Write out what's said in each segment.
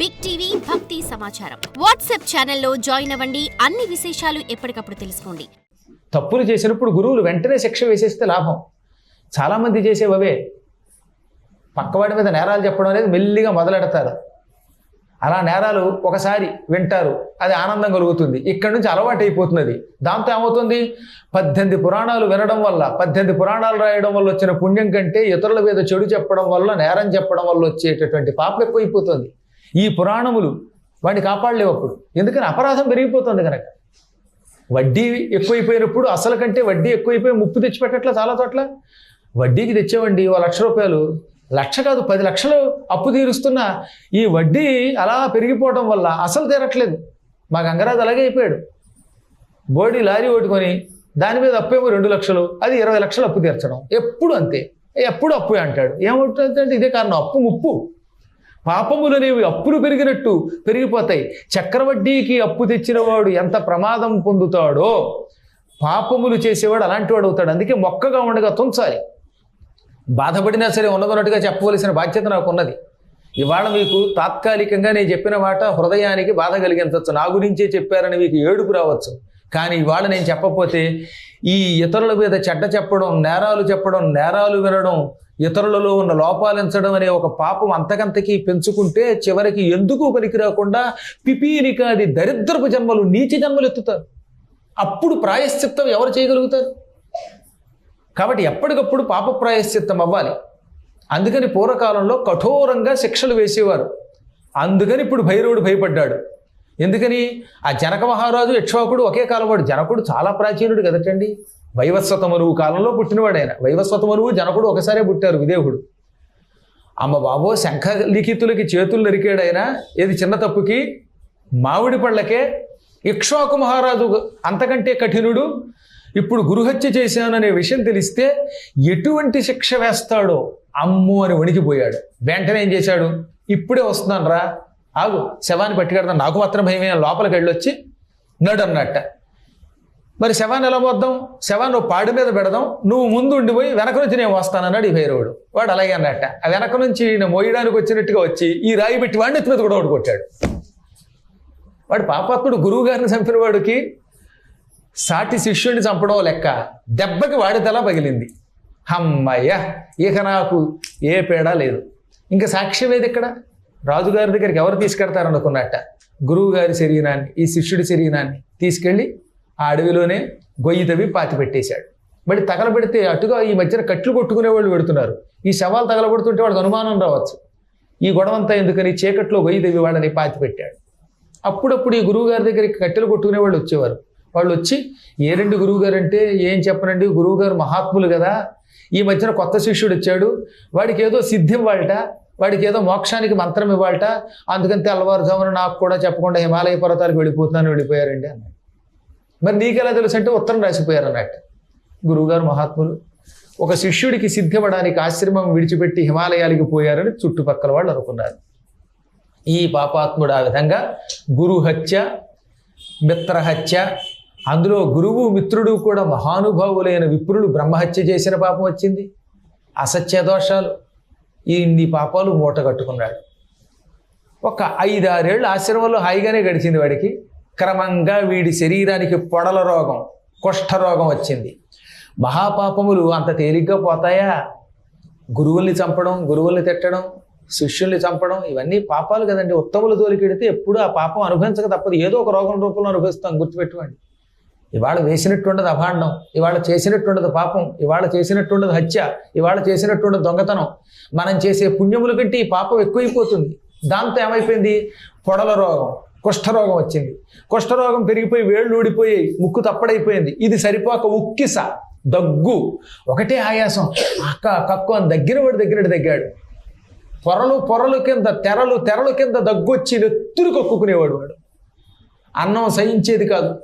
Big TV భక్తి సమాచారం WhatsApp ఛానల్లో జాయిన్ అవ్వండి. అన్ని విశేషాలు ఎప్పటికప్పుడు తెలుసుకోండి. తప్పులు చేసినప్పుడు గురువులు వెంటనే శిక్ష వేసేస్తే లాభం. చాలామంది చేసేవవే. పక్కవాడి మీద నేరాలు చెప్పడం అనేది మెల్లిగా మొదలెడతారు. అలా నేరాలు ఒకసారి వింటారు. అది ఆనందం కలుగుతుంది. ఇక్కడి నుంచి అలవాటు అయిపోతున్నది. దాంతో ఏమవుతుంది? పద్దెనిమిది పురాణాలు వినడం వల్ల పద్దెనిమిది పురాణాలు రాయడం వల్ల వచ్చిన పుణ్యం కంటే ఇతరుల మీద చెడు చెప్పడం వల్ల నేరం చెప్పడం వల్ల వచ్చేటటువంటి పాపం ఎక్కువైపోతుంది. ఈ పురాణములు వాడిని కాపాడలేవు అప్పుడు. ఎందుకని? అపరాధం పెరిగిపోతుంది కనుక. వడ్డీ ఎక్కువైపోయినప్పుడు అసలు కంటే వడ్డీ ఎక్కువైపోయి ముప్పు తెచ్చిపెట్టట్లా చాలా చోట్ల? వడ్డీకి తెచ్చేవండి ఓ లక్ష రూపాయలు. లక్ష కాదు పది లక్షలు అప్పు తీరుస్తున్న ఈ వడ్డీ అలా పెరిగిపోవడం వల్ల అసలు తీరట్లేదు. మా గంగరాజు అలాగే అయిపోయాడు బోడీ లారీ ఓటుకొని దాని మీద అప్పేమో రెండు లక్షలు అది ఇరవై లక్షలు అప్పు తీర్చడం. ఎప్పుడు అంతే. ఎప్పుడు అప్పు అంటాడు. ఏమవుతుందంటే ఇదే కారణం. అప్పు ముప్పు. పాపములు అనేవి అప్పులు పెరిగినట్టు పెరిగిపోతాయి. చక్రవడ్డీకి అప్పు తెచ్చినవాడు ఎంత ప్రమాదం పొందుతాడో పాపములు చేసేవాడు అలాంటి వాడు అవుతాడు. అందుకే మొక్కగా ఉండగా తుంచాలి. బాధపడినా సరే ఉన్నదన్నట్టుగా చెప్పవలసిన బాధ్యత నాకు ఉన్నది ఇవాళ మీకు తాత్కాలికంగా నేను చెప్పిన మాట హృదయానికి బాధ కలిగించవచ్చు. నా గురించే చెప్పారని మీకు ఏడుపు రావచ్చు. కానీ ఇవాళ నేను చెప్పకపోతే ఈ ఇతరుల మీద చెడ్డ చెప్పడం నేరాలు చెప్పడం నేరాలు వినడం ఇతరులలో ఉన్న లోపాలించడం అనే ఒక పాపం అంతకంతకి పెంచుకుంటే చివరికి ఎందుకు పనికి రాకుండా పిపీనికాది దరిద్రపు జన్మలు నీచ జన్మలు ఎత్తుతారు? అప్పుడు ప్రాయశ్చిత్తం ఎవరు చేయగలుగుతారు? కాబట్టి ఎప్పటికప్పుడు పాప ప్రాయశ్చిత్తం అవ్వాలి. అందుకని పూర్వకాలంలో కఠోరంగా శిక్షలు వేసేవారు. అందుకని ఇప్పుడు భైరవుడు భయపడ్డాడు. ఎందుకని? ఆ జనక మహారాజు యక్ష్వాకుడు ఒకే కాలవాడు. జనకుడు చాలా ప్రాచీనుడు కదటండి. వైవస్వత మరువు కాలంలో పుట్టినవాడు ఆయన వైవస్వత మరువు జనకుడు ఒకసారే పుట్టారు విదేహుడు. అమ్మ బాబో శంఖ లిఖితులకి చేతులు నరికాడు ఆయన ఏది చిన్న తప్పుకి? మామిడి పళ్ళకే. ఇక్ష్వాకు మహారాజు అంతకంటే కఠినుడు. ఇప్పుడు గురుహత్య చేశాననే విషయం తెలిస్తే ఎటువంటి శిక్ష వేస్తాడో అమ్ము అని వణికిపోయాడు. వెంటనే ఏం చేశాడు? ఇప్పుడే వస్తున్నాను రా ఆగు శవాన్ని పట్టుకెడతాను నాకు మాత్రం భయమే. లోపలికి వెళ్ళొచ్చి నడు అన్నట్ట మరి శవాన్ని ఎలా పోద్దాం? శవాన్ని ఓ పాడి మీద పెడదాం. నువ్వు ముందు ఉండిపోయి వెనక నుంచి నేను వస్తానన్నాడు ఈ భైరవుడు. వాడు అలాగే అన్నట్ట. ఆ వెనక నుంచి నేను మోయడానికి వచ్చినట్టుగా వచ్చి ఈ రాయి పెట్టి వాడిని ఎత్తి మీద కూడా ఒకటి కొట్టాడు. వాడు పాపాత్ముడు గురువు గారిని చంపిన వాడికి సాటి శిష్యుడిని చంపడం లెక్క. దెబ్బకి వాడి తల పగిలింది. హమ్మయ్య! ఇక నాకు ఏ పేడా లేదు. ఇంకా సాక్ష్యం ఏది ఇక్కడ? రాజుగారి దగ్గరికి ఎవరు తీసుకెడతారనుకున్నట్ట? గురువు గారి శరీరాన్ని ఈ శిష్యుడి శరీరాన్ని తీసుకెళ్ళి ఆ అడవిలోనే గొయ్యి తవ్వి పాతి పెట్టేశాడు మళ్ళీ తగలబెడితే అటుగా ఈ మధ్యన కట్లు కొట్టుకునే వాళ్ళు పెడుతున్నారు. ఈ శవాలు తగలబడుతుంటే వాడికి అనుమానం రావచ్చు. ఈ గొడవంతా ఎందుకని చీకట్లో గొయ్యి తవ్వి వాళ్ళని పాతి పెట్టాడు అప్పుడప్పుడు ఈ గురువు గారి దగ్గరికి కట్టెలు కొట్టుకునే వాళ్ళు వచ్చేవారు. వాళ్ళు వచ్చి ఏ రెండు గురువు గారు అంటే ఏం చెప్పనండి? గురువుగారు మహాత్ములు కదా. ఈ మధ్యన కొత్త శిష్యుడు వచ్చాడు. వాడికి ఏదో సిద్ధి ఇవ్వాలట. వాడికి ఏదో మోక్షానికి మంత్రం ఇవ్వాలట. అందుకని తెల్లవారుజామున నాకు కూడా చెప్పకుండా హిమాలయ పర్వతాలకు వెళ్ళిపోతున్నాను వెళ్ళిపోయారండి అన్నాడు. మరి నీకెలా తెలుసు అంటే ఉత్తరం రాసిపోయారు అన్నట్టు. గురువుగారు మహాత్ములు ఒక శిష్యుడికి సిద్ధివ్వడానికి ఆశ్రమం విడిచిపెట్టి హిమాలయాలకి పోయారని చుట్టుపక్కల వాళ్ళు అనుకున్నారు. ఈ పాపాత్ముడు ఆ విధంగా గురు హత్య మిత్రహత్య అందులో గురువు మిత్రుడు కూడా మహానుభావులైన విప్రులు బ్రహ్మహత్య చేసిన పాపం వచ్చింది. అసత్య దోషాలు. ఇన్ని పాపాలు మూట కట్టుకున్నాడు. ఒక ఐదారేళ్ళు ఆశ్రమంలో హాయిగానే గడిచింది వాడికి. క్రమంగా వీడి శరీరానికి పొడల రోగం కుష్ఠరోగం వచ్చింది. మహాపాపములు అంత తేలిగ్గా పోతాయా? గురువుల్ని చంపడం గురువుల్ని తిట్టడం శిష్యుల్ని చంపడం ఇవన్నీ పాపాలు కదండి. ఉత్తముల జోలికెడితే ఎప్పుడు ఆ పాపం అనుభవించక తప్పదు. ఏదో ఒక రోగం రూపంలో అనుభవిస్తాం గుర్తుపెట్టుకోండి. ఇవాళ వేసినట్టుండదు అభాండం ఇవాళ చేసినట్టుండదు పాపం ఇవాళ చేసినట్టుండదు హత్య ఇవాళ చేసినట్టుండదు దొంగతనం. మనం చేసే పుణ్యముల కంటే ఈ పాపం ఎక్కువైపోతుంది. దాంతో ఏమైపోయింది? పొడల రోగం. కుష్ఠరోగం వచ్చింది. కుష్ఠరోగం పెరిగిపోయి వేళ్ళు ఊడిపోయి ముక్కు తప్పడైపోయింది. ఇది సరిపోక ఉక్కిస దగ్గు. ఒకటే ఆయాసం. అక్క కక్కు అని దగ్గర వాడు దగ్గర దగ్గాడు పొరలు పొరలు కింద తెరలు తెరలు కింద దగ్గొచ్చి నెత్తురు కక్కుకునేవాడు వాడు. అన్నం సహించేది కాదు.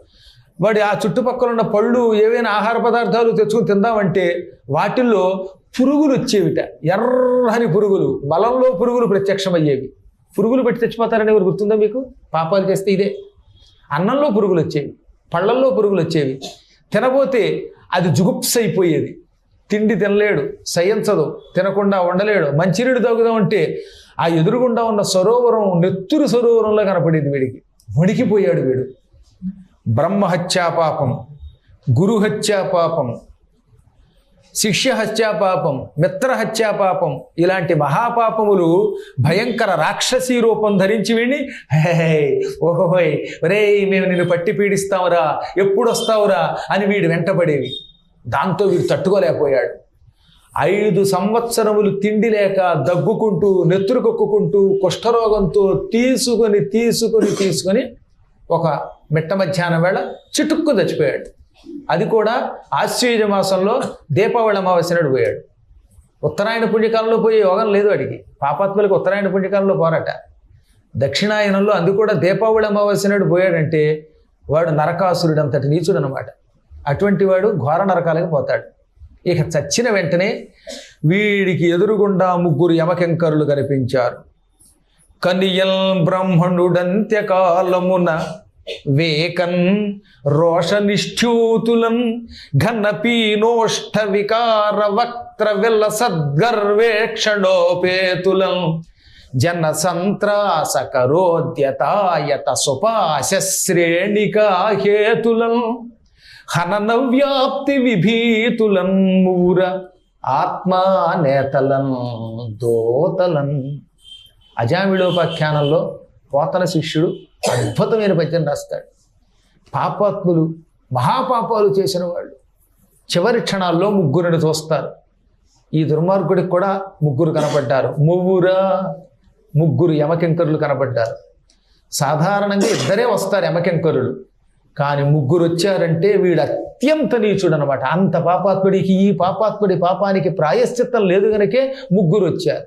వాడి ఆ చుట్టుపక్కల ఉన్న పళ్ళు ఏవైనా ఆహార పదార్థాలు తెచ్చుకుని తిందామంటే వాటిల్లో పురుగులు వచ్చేవిట. ఎర్రని పురుగులు మలంలో పురుగులు ప్రత్యక్షమయ్యేవి. పురుగులు పెట్టి తెచ్చిపోతారని ఎవరు గుర్తుందా మీకు? పాపాలు చేస్తే ఇదే. అన్నంలో పురుగులు వచ్చేవి పళ్ళల్లో పురుగులు వచ్చేవి. తినబోతే అది జుగుప్స్ అయిపోయేది తిండి తినలేడు సహించదు తినకుండా ఉండలేడు. మంచినీడు తాగుదామంటే ఆ ఎదురుగుండా ఉన్న సరోవరం నెత్తురు సరోవరంలో కనపడేది వీడికి. వణికిపోయాడు వీడు. బ్రహ్మహత్యా పాపం గురుహత్యా పాపం శిష్య హత్యాపాపం మిత్ర పాపం ఇలాంటి మహాపాపములు భయంకర రాక్షసీ రూపం ధరించి విని హే ఓహోయ్ రే మేము నిన్ను పట్టి పీడిస్తావురా ఎప్పుడు వస్తావురా అని వీడు వెంటపడేవి దాంతో వీడు తట్టుకోలేకపోయాడు. ఐదు సంవత్సరములు తిండి లేక దగ్గుకుంటూ నెత్తురు కొక్కుకుంటూ కుష్ఠరోగంతో తీసుకొని తీసుకొని తీసుకొని ఒక మిట్ట మధ్యాహ్నం వేళ చిటుక్కు చచ్చిపోయాడు. అది కూడా ఆశ్చర్య మాసంలో దీపావళి అమావాస్య నాడు పోయాడు. ఉత్తరాయణ పుణ్యకాలంలో పోయే యోగం లేదు వాడికి. పాపాత్మలకు ఉత్తరాయణ పుణ్యకాలంలో పోరాట. దక్షిణాయనంలో అందు కూడా దీపావళి అమావాస్య నాడు పోయాడంటే వాడు నరకాసురుడు అంతటి నీచుడు అనమాట అటువంటి వాడు ఘోర నరకాలకు పోతాడు. ఇక చచ్చిన వెంటనే వీడికి ఎదురుగుండా ముగ్గురు యమకెంకరులు కనిపించారు. కనియల్ బ్రహ్మణుడంత్యకాలమున వేకన్ రోషనిష్ఠ్యూతులం ఘనపీనోష్ఠ వికార వక్త్ర విల్ల సద్గర్వేక్షణోపేతులం జన సంత్రాస కరోద్యతాయత సుపాశ్రేణికా హేతులం హనన వ్యాప్తి విభీతులం మూర ఆత్మా నేతలం దోతలం అజామిడోపాఖ్యానంలో పోతన శిష్యుడు అద్భుతమైన పద్యం రాస్తాడు. పాపాత్ములు మహాపాపాలు చేసిన వాళ్ళు. చివరి క్షణాల్లో ముగ్గురిని చూస్తారు. ఈ దుర్మార్గుడికి కూడా ముగ్గురు కనపడ్డారు. ముగ్గురా ముగ్గురు యమకింకరులు కనపడ్డారు. సాధారణంగా ఇద్దరే వస్తారు యమకింకరులు. కానీ ముగ్గురు వచ్చారంటే వీడు అత్యంత నీచుడు అనమాట అంత పాపాత్ముడికి ఈ పాపాత్ముడి పాపానికి ప్రాయశ్చిత్తం లేదు కనుకే ముగ్గురు వచ్చారు.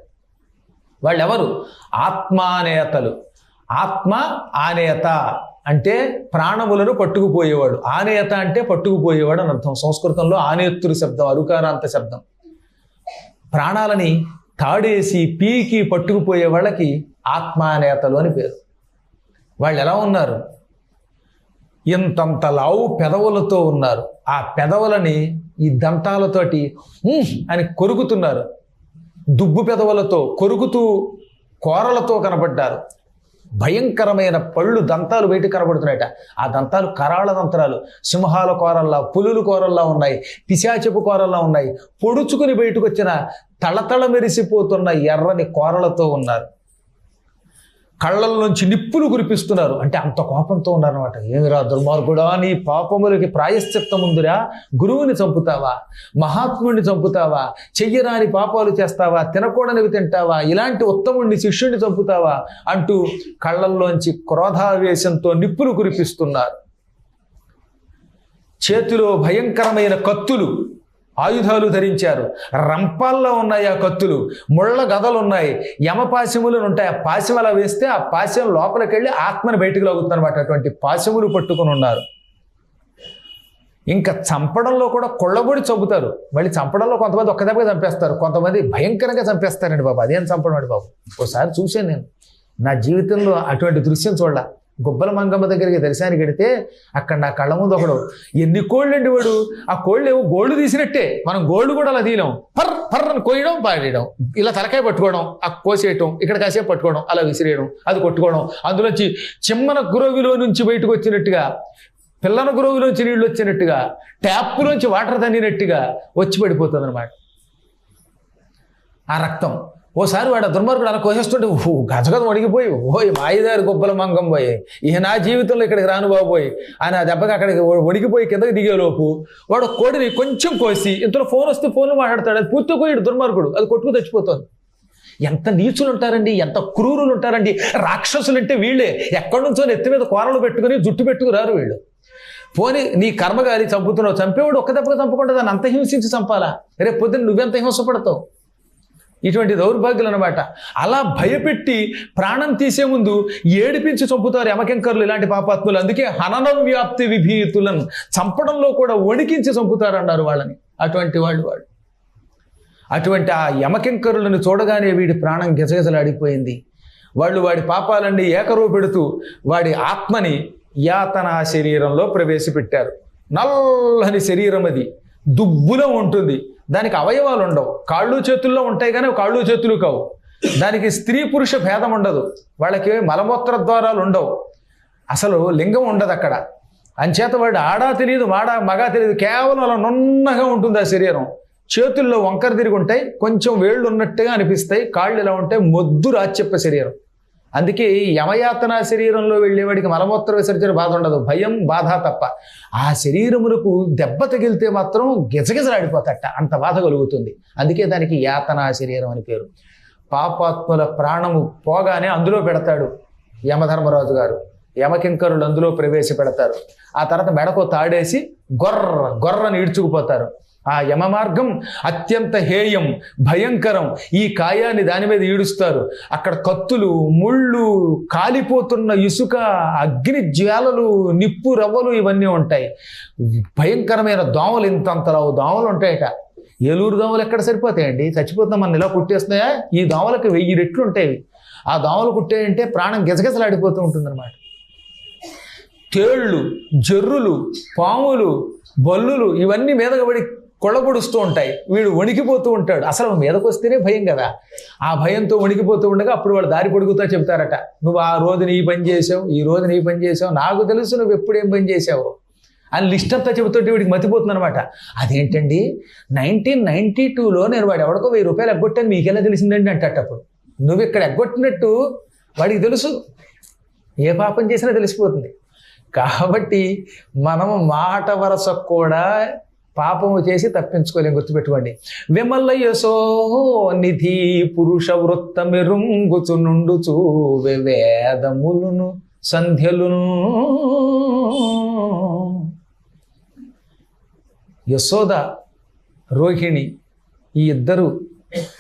వాళ్ళెవరు? ఆత్మానేతలు. ఆత్మ ఆనేత అంటే ప్రాణములను పట్టుకుపోయేవాడు. ఆనేత అంటే పట్టుకుపోయేవాడు అని అర్థం. సంస్కృతంలో ఆనేత్తురు శబ్దం అరుకారాంత శబ్దం. ప్రాణాలని తాడేసి పీకి పట్టుకుపోయే వాళ్ళకి ఆత్మానేతలు అని పేరు. వాళ్ళు ఎలా ఉన్నారు? ఇంతంత లావు పెదవులతో ఉన్నారు. ఆ పెదవులని ఈ దంతాలతోటి అని కొరుకుతున్నారు. దుబ్బు పెదవులతో కొరుకుతూ కోరలతో కనబడ్డారు. భయంకరమైన పళ్ళు దంతాలు బయట కనబడుతున్నాయట. ఆ దంతాలు కరాళ దంతరాలు సింహాల కోరల్లా పులులు కోరల్లా ఉన్నాయి పిశాచపు కోరల్లా ఉన్నాయి. పొడుచుకుని బయటకు వచ్చిన తళతళ మెరిసిపోతున్న ఎర్రని కోరలతో ఉన్నారు. కళ్ళల్లోంచి నిప్పులు కురిపిస్తున్నారు. అంటే అంత కోపంతో ఉన్నారనమాట ఏమిరా దుర్మార్గుడా నీ పాపములకి ప్రాయశ్చిత్తం ఉందిరా. గురువుని చంపుతావా? మహాత్ముడిని చంపుతావా? చెయ్యరాని పాపాలు చేస్తావా? తినకూడనివి తింటావా? ఇలాంటి ఉత్తముడిని శిష్యుడిని చంపుతావా? అంటూ కళ్ళల్లోంచి క్రోధావేశంతో నిప్పులు కురిపిస్తున్నారు. చేతిలో భయంకరమైన కత్తులు ఆయుధాలు ధరించారు. రంపాల్లో ఉన్నాయి ఆ కత్తులు ముళ్ళ గదలు ఉన్నాయి. యమపాశములు ఉంటాయి. ఆ పాశం అలా వేస్తే ఆ పాశం లోపలికి వెళ్ళి ఆత్మను బయటకు లాగుతుందన్నమాట. అటువంటి పాశములు పట్టుకొని ఉన్నారు. ఇంకా చంపడంలో కూడా కొళ్ళబొడి చంపుతారు. మళ్ళీ చంపడంలో కొంతమంది ఒక్కదెబ్బగా చంపేస్తారు. కొంతమంది భయంకరంగా చంపేస్తారండి బాబు. అదేం చంపడం అండి బాబు. ఒకసారి చూశాను నేను. నా జీవితంలో అటువంటి దృశ్యం చూడాల. గుబ్బల మంగమ్మ దగ్గరికి దర్శనానికి వెడితే అక్కడ నా కళ్ళ ముందు ఒకడు ఎన్ని కోళ్ళు అండి వాడు? ఆ కోళ్ళు ఏమో గోల్డ్ తీసినట్టే. మనం గోల్డ్ కూడా అలా తీయడం పర్ పర్ అని కోయడం పారేయడం. ఇలా తలకాయ పట్టుకోవడం ఆ కోసేయటం ఇక్కడ కాసేపు పట్టుకోవడం అలా విసిరేయడం అది కొట్టుకోవడం. అందులోంచి చిమ్మన గురవిలో నుంచి బయటకు వచ్చినట్టుగా పిల్లన గురవిలోంచి నీళ్ళు వచ్చినట్టుగా ట్యాప్లోంచి వాటర్ తన్నినట్టుగా వచ్చి పడిపోతుంది అనమాట ఆ రక్తం ఓసారి వాడు ఆ దుర్మార్గుడు అలా కోసేస్తుంటే ఓ గజగజ వడిగిపోయి ఓయ్ మాయిదారి గొప్పల మంగం పోయి ఇక నా జీవితంలో ఇక్కడికి రాను బాబోయ్ అని ఆ దెబ్బకి అక్కడికి వడిగిపోయి కిందకి దిగేలోపు వాడు కోడిని కొంచెం కోసి ఇంతలో ఫోన్ వస్తే ఫోన్లో మాట్లాడతాడు. అది పూర్తి కోయడు దుర్మార్గుడు. అది కొట్టుకు తెచ్చిపోతుంది ఎంత నీచులు ఉంటారండి ఎంత క్రూరులు ఉంటారండి. రాక్షసులు అంటే వీళ్ళే. ఎక్కడి నుంచో నెత్తి మీద కూరలు పెట్టుకుని జుట్టు పెట్టుకురారు వీళ్ళు. పోనీ నీ కర్మగారి చంపుతున్నావు చంపేవాడు ఒక్క దెబ్బగా చంపకుండా దాన్ని అంత హింసించి చంపాలా? రేపు పొద్దున్న నువ్వెంత హింసపడతావు? ఇటువంటి దౌర్భాగ్యులు అనమాట అలా భయపెట్టి ప్రాణం తీసే ముందు ఏడిపించి చంపుతారు యమకెంకర్లు ఇలాంటి పాపాత్ములు. అందుకే హననం వ్యాప్తి విభీతులను చంపడంలో కూడా వణికించి చంపుతారు అన్నారు వాళ్ళని. అటువంటి వాళ్ళు వాడు అటువంటి ఆ యమకెంకరులను చూడగానే వీడి ప్రాణం గిజగిజలాడిపోయింది. వాళ్ళు వాడి పాపాలన్నీ ఏకరువు పెడుతూ వాడి ఆత్మని యాతన శరీరంలో ప్రవేశపెట్టారు. నల్లని శరీరం అది. దుబ్బులో ఉంటుంది. దానికి అవయవాలు ఉండవు. కాళ్ళు చేతుల్లో ఉంటాయి కానీ కాళ్ళు చేతులు కావు. దానికి స్త్రీ పురుష భేదం ఉండదు. వాళ్ళకి మలమూత్ర ద్వారాలు ఉండవు. అసలు లింగం ఉండదు అక్కడ. అంచేత వాడు ఆడా తెలియదు మాడా మగా తెలియదు. కేవలం అలా నున్నగా ఉంటుంది ఆ శరీరం. చేతుల్లో వంకర తిరిగి ఉంటాయి. కొంచెం వేళ్ళు ఉన్నట్టుగా అనిపిస్తాయి. కాళ్ళు ఇలా ఉంటాయి. మొద్దు రాచెప్ప శరీరం. అందుకే యమయాతన శరీరంలో వెళ్ళేవాడికి మలమూత్ర విసర్జన బాధ ఉండదు. భయం బాధ తప్ప. ఆ శరీరమునకు దెబ్బ తగిలితే మాత్రం గిజగిజలాడిపోతట. అంత బాధ కలుగుతుంది. అందుకే దానికి యాతనా శరీరం అని పేరు. పాపాత్ముల ప్రాణము పోగానే అందులో పెడతాడు యమధర్మరాజు గారు. యమకింకరులు అందులో ప్రవేశపెడతారు. ఆ తర్వాత మెడకు తాడేసి గొర్ర గొర్రని ఈడ్చుకుపోతారు. ఆ యమ మార్గం అత్యంత హేయం భయంకరం. ఈ కాయాన్ని దాని మీద ఈడుస్తారు. అక్కడ కత్తులు ముళ్ళు కాలిపోతున్న ఇసుక అగ్ని జ్వాలలు నిప్పు రవ్వలు ఇవన్నీ ఉంటాయి. భయంకరమైన దోమలు ఇంతంతలో దోమలు ఉంటాయట. ఏలూరు దోమలు ఎక్కడ సరిపోతాయండి? చచ్చిపోతాం మన ఇలా కుట్టేస్తున్నాయా? ఈ దోమలకు వెయ్యి రెట్లు ఉంటాయి. ఆ దోమలు కుట్టాయంటే ప్రాణం గిజగిజలాడిపోతూ ఉంటుందన్నమాట. తేళ్ళు జర్రులు పాములు బల్లులు ఇవన్నీ మీదగా పడి కొళ్ళబొడుస్తూ ఉంటాయి. వీడు వణికిపోతూ ఉంటాడు. అసలు మీదకు వస్తేనే భయం కదా. ఆ భయంతో వణికిపోతూ ఉండగా అప్పుడు వాళ్ళు దారి పొడుగుతా చెప్తారట. నువ్వు ఆ రోజున ఈ పని చేసావు ఈ రోజున ఈ పని చేసావు నాకు తెలుసు నువ్వు ఎప్పుడేం పని చేసావు అని లిస్ట్ అంతా చెబుతుంటే వీడికి మతిపోతుంది అనమాట అదేంటండి? నైన్టీన్ నైన్టీ టూలో నేను వాడు ఎవడికో వెయ్యి రూపాయలు ఎగ్గొట్టాను మీకెలా తెలిసిందండి? అంటట అప్పుడు. నువ్వు ఇక్కడ ఎగ్గొట్టినట్టు వాడికి తెలుసు. ఏ పాపం చేసినా తెలిసిపోతుంది. కాబట్టి మనం మాట వరస కూడా పాపము చేసి తప్పించుకోలేం గుర్తుపెట్టుకోండి. విమల యశో నిధి పురుష వృత్త మెరుంగుచు నుండుచు వేదములును సంధ్యలును. యశోద రోహిణి ఈ ఇద్దరు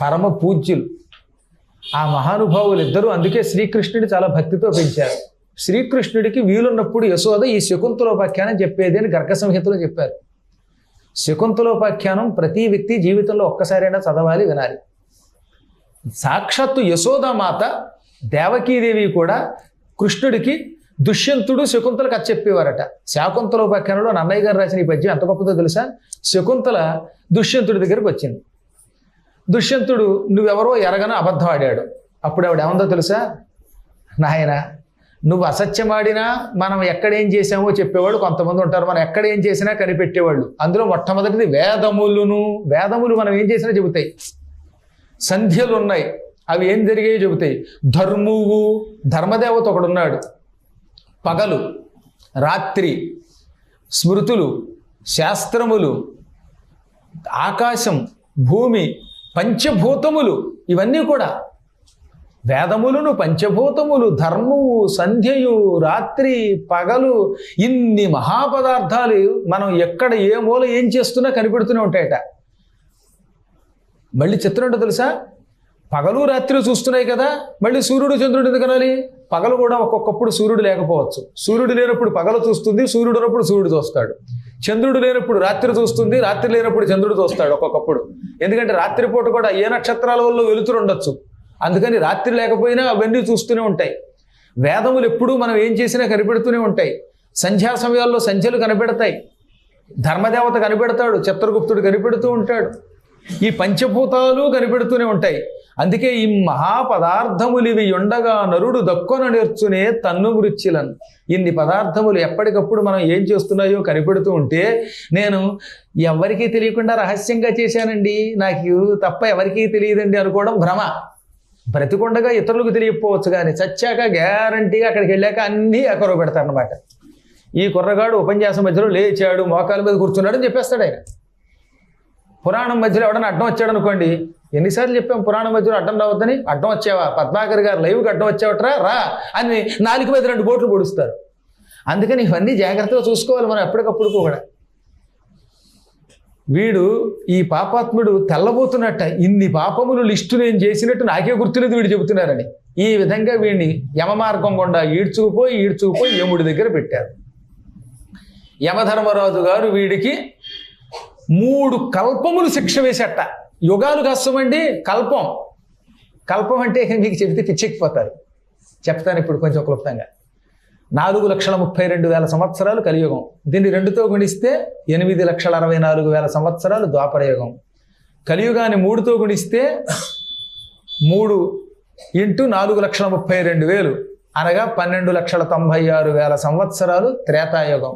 పరమ పూజ్యులు. ఆ మహానుభావులు ఇద్దరు అందుకే శ్రీకృష్ణుడి చాలా భక్తితో పెంచారు. శ్రీకృష్ణుడికి వీలున్నప్పుడు యశోద ఈ శకుంతలోపాఖ్యానం చెప్పేది అని గర్గ సంహితలో చెప్పారు. శకుంతలోపాఖ్యానం ప్రతి వ్యక్తి జీవితంలో ఒక్కసారైనా చదవాలి వినాలి. సాక్షాత్తు యశోదామాత దేవకీదేవి కూడా కృష్ణుడికి దుష్యంతుడు శకుంతల కథ చెప్పేవారట శాకుంతలోపాఖ్యానంలో నన్నయ్య గారు రాసిన ఈ పద్యం ఎంత గొప్పదో తెలుసా? శకుంతల దుష్యంతుడి దగ్గరికి వచ్చింది. దుష్యంతుడు నువ్వెవరో ఎరగన అబద్ధం ఆడాడు. అప్పుడు ఆవిడ ఏమందో తెలుసా? నాయన నువ్వు అసత్యమాడినా మనం ఎక్కడేం చేసామో చెప్పేవాడు కొంతమంది ఉంటారు. మనం ఎక్కడ ఏం చేసినా కనిపెట్టేవాళ్ళు. అందులో మొట్టమొదటిది వేదములును. వేదములు మనం ఏం చేసినా చెబుతాయి. సంధ్యలు ఉన్నాయి అవి ఏం జరిగాయో చెబుతాయి. ధర్మువు ధర్మదేవత ఒకడున్నాడు. పగలు రాత్రి స్మృతులు శాస్త్రములు ఆకాశం భూమి పంచభూతములు ఇవన్నీ కూడా వేదములను పంచభూతములు ధర్మము సంధ్యయు రాత్రి పగలు ఇన్ని మహాపదార్థాలు మనం ఎక్కడ ఏ మూల ఏం చేస్తున్నా కనిపెడుతూనే ఉంటాయట. మళ్ళీ చిత్రం ఏంటో తెలుసా? పగలు రాత్రి చూస్తున్నాయి కదా మళ్ళీ సూర్యుడు చంద్రుడు ఎందుకు కనాలి పగలు కూడా ఒక్కొక్కప్పుడు సూర్యుడు లేకపోవచ్చు. సూర్యుడు లేనప్పుడు పగలు చూస్తుంది సూర్యుడు ఉన్నప్పుడు సూర్యుడు చూస్తాడు. చంద్రుడు లేనప్పుడు రాత్రి చూస్తుంది రాత్రి లేనప్పుడు చంద్రుడు చూస్తాడు ఒక్కొక్కప్పుడు. ఎందుకంటే రాత్రిపూట కూడా ఏ నక్షత్రాల వల్ల వెలుతురు ఉండొచ్చు? అందుకని రాత్రి లేకపోయినా అవన్నీ చూస్తూనే ఉంటాయి. వేదములు ఎప్పుడూ మనం ఏం చేసినా కనిపెడుతూనే ఉంటాయి. సంధ్యా సమయాల్లో సంధ్యలు కనిపెడతాయి. ధర్మదేవత కనిపెడతాడు చిత్రగుప్తుడు కనిపెడుతూ ఉంటాడు. ఈ పంచభూతాలు కనిపెడుతూనే ఉంటాయి. అందుకే ఈ మహాపదార్థములు ఇవి ఉండగా నరుడు దక్కున నేర్చునే తన్ను మృత్యులను ఇన్ని పదార్థములు ఎప్పటికప్పుడు మనం ఏం చేస్తున్నాయో కనిపెడుతూ ఉంటే నేను ఎవరికీ తెలియకుండా రహస్యంగా చేశానండి. నాకు తప్ప ఎవరికీ తెలియదండి అనుకోవడం భ్రమ. బ్రతికుండగా ఇతరులకు తెలియకపోవచ్చు కానీ చచ్చాక గ్యారంటీగా అక్కడికి వెళ్ళాక అన్నీ ఎకరో పెడతారనమాట ఈ కుర్రగాడు ఉపన్యాసం మధ్యలో లేచాడు మోకాల మీద కూర్చున్నాడు అని చెప్పేస్తాడు ఆయన. పురాణం మధ్యలో ఎవడన్నా అడ్డం వచ్చాడు అనుకోండి ఎన్నిసార్లు చెప్పాం పురాణం మధ్యలో అడ్డం రావద్దని? అడ్డం వచ్చావా? పద్మాకర్ గారు లైవ్కి అడ్డం వచ్చావట్రా? రా అని నాలుగు మీద రెండు బోట్లు పొడుస్తారు. అందుకని ఇవన్నీ జాగ్రత్తగా చూసుకోవాలి మనం ఎప్పటికప్పుడు కూడా. వీడు ఈ పాపాత్ముడు తెల్లబోతున్నట్ట. ఇన్ని పాపములు లిస్టు నేను చేసినట్టు నాకే గుర్తులేదు వీడు చెబుతున్నారని. ఈ విధంగా వీడిని యమ మార్గం గుండా ఈడ్చుకుపోయి ఈడ్చుకుపోయి యముడి దగ్గర పెట్టారు. యమధర్మరాజు గారు వీడికి మూడు కల్పములు శిక్ష వేసేట. యుగాలు కష్టమండి కల్పం. కల్పం అంటే మీకు చెబితే పిచ్చెక్కిపోతారు. చెప్తాను ఇప్పుడు కొంచెం క్లుప్తంగా. నాలుగు లక్షల ముప్పై రెండు వేల సంవత్సరాలు కలియుగం. దీన్ని రెండుతో గుణిస్తే ఎనిమిది లక్షల అరవై నాలుగు వేల సంవత్సరాలు ద్వాపరయుగం. కలియుగాన్ని మూడుతో గుణిస్తే మూడు ఇంటూ నాలుగు లక్షల ముప్పై రెండు వేలు. అనగా పన్నెండు లక్షల తొంభై ఆరు వేల సంవత్సరాలు త్రేతాయుగం.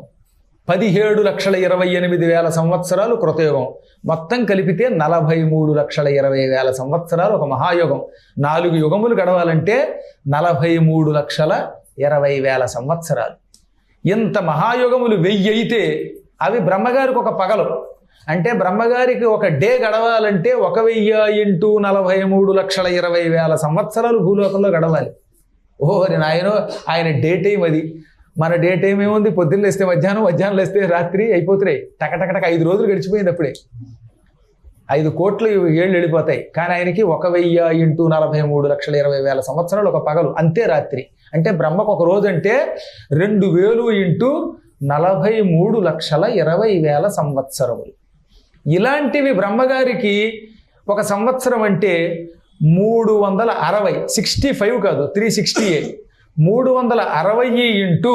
పదిహేడు లక్షల ఇరవై ఎనిమిది వేల సంవత్సరాలు కృతయుగం. మొత్తం కలిపితే నలభై మూడు లక్షల ఇరవై వేల సంవత్సరాలు ఒక మహాయుగం. నాలుగు యుగములు గడవాలంటే నలభై మూడు లక్షల ఇరవై వేల సంవత్సరాలు. ఇంత మహాయుగములు వెయ్యి అయితే అవి బ్రహ్మగారికి ఒక పగలు. అంటే బ్రహ్మగారికి ఒక డే గడవాలంటే ఒక వెయ్యి ఇంటూ నలభై మూడు లక్షల ఇరవై వేల సంవత్సరాలు భూలోకంలో గడవాలి. ఓహరి నాయనో ఆయన డే టైం అది. మన డే టైం ఏముంది? పొద్దున్న లేస్తే మధ్యాహ్నం మధ్యాహ్నం లేస్తే రాత్రి అయిపోతున్నాయి టకటకటక ఐదు రోజులు గడిచిపోయింది అప్పుడే. ఐదు కోట్లు ఏళ్ళు వెళ్ళిపోతాయి. కానీ ఆయనకి ఒక వెయ్యి ఇంటూ నలభై మూడు లక్షల ఇరవై వేల సంవత్సరాలు ఒక పగలు. అంతే రాత్రి. అంటే బ్రహ్మకు ఒక రోజు అంటే రెండు వేలు ఇంటూ నలభై మూడు లక్షల ఇరవై వేల సంవత్సరములు. ఇలాంటివి బ్రహ్మగారికి ఒక సంవత్సరం అంటే మూడు వందల అరవై సిక్స్టీ ఫైవ్ కాదు త్రీ సిక్స్టీ మూడు వందల అరవై ఇంటూ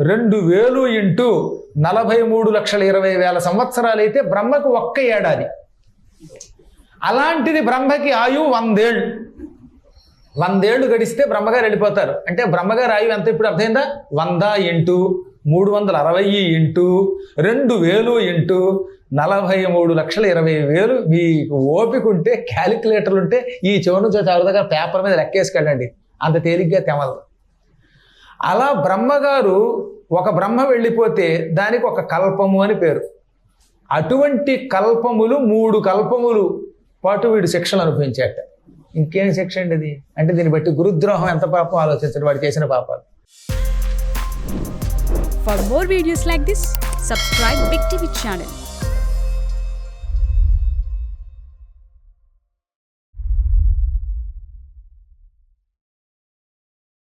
రెండు వేలు ఇంటూ నలభై మూడు లక్షల ఇరవై వేల సంవత్సరాలు అయితే బ్రహ్మకు ఒక్క ఏడాది. అలాంటిది బ్రహ్మకి ఆయు వందేళ్ళు. వందేళ్ళు గడిస్తే బ్రహ్మగారు వెళ్ళిపోతారు. అంటే బ్రహ్మగారు ఆయువు ఎంత? ఇప్పుడు అర్థమైందా? వంద ఇంటూ మూడు వందల అరవై ఇంటూ రెండు వేలు ఇంటూ నలభై మూడు లక్షల ఇరవై వేలు. మీకు ఓపిక ఉంటే క్యాలిక్యులేటర్లు ఉంటే ఈ చివరి నుంచి దగ్గర పేపర్ మీద లెక్కేసుకెళ్ళండి. అంత తేలిగ్గా తెమలదు. అలా బ్రహ్మగారు ఒక బ్రహ్మ వెళ్ళిపోతే దానికి ఒక కల్పము అని పేరు. అటువంటి కల్పములు మూడు కల్పములు పాటు వీడు శిక్షలు అనుభవించేట. ఇంకేం శిక్ష అండి ఇది అంటే దీన్ని బట్టి గురుద్రోహం ఎంత పాపం ఆలోచించడం వాడు చేసిన పాపాలు. For more videos like this subscribe big TV channel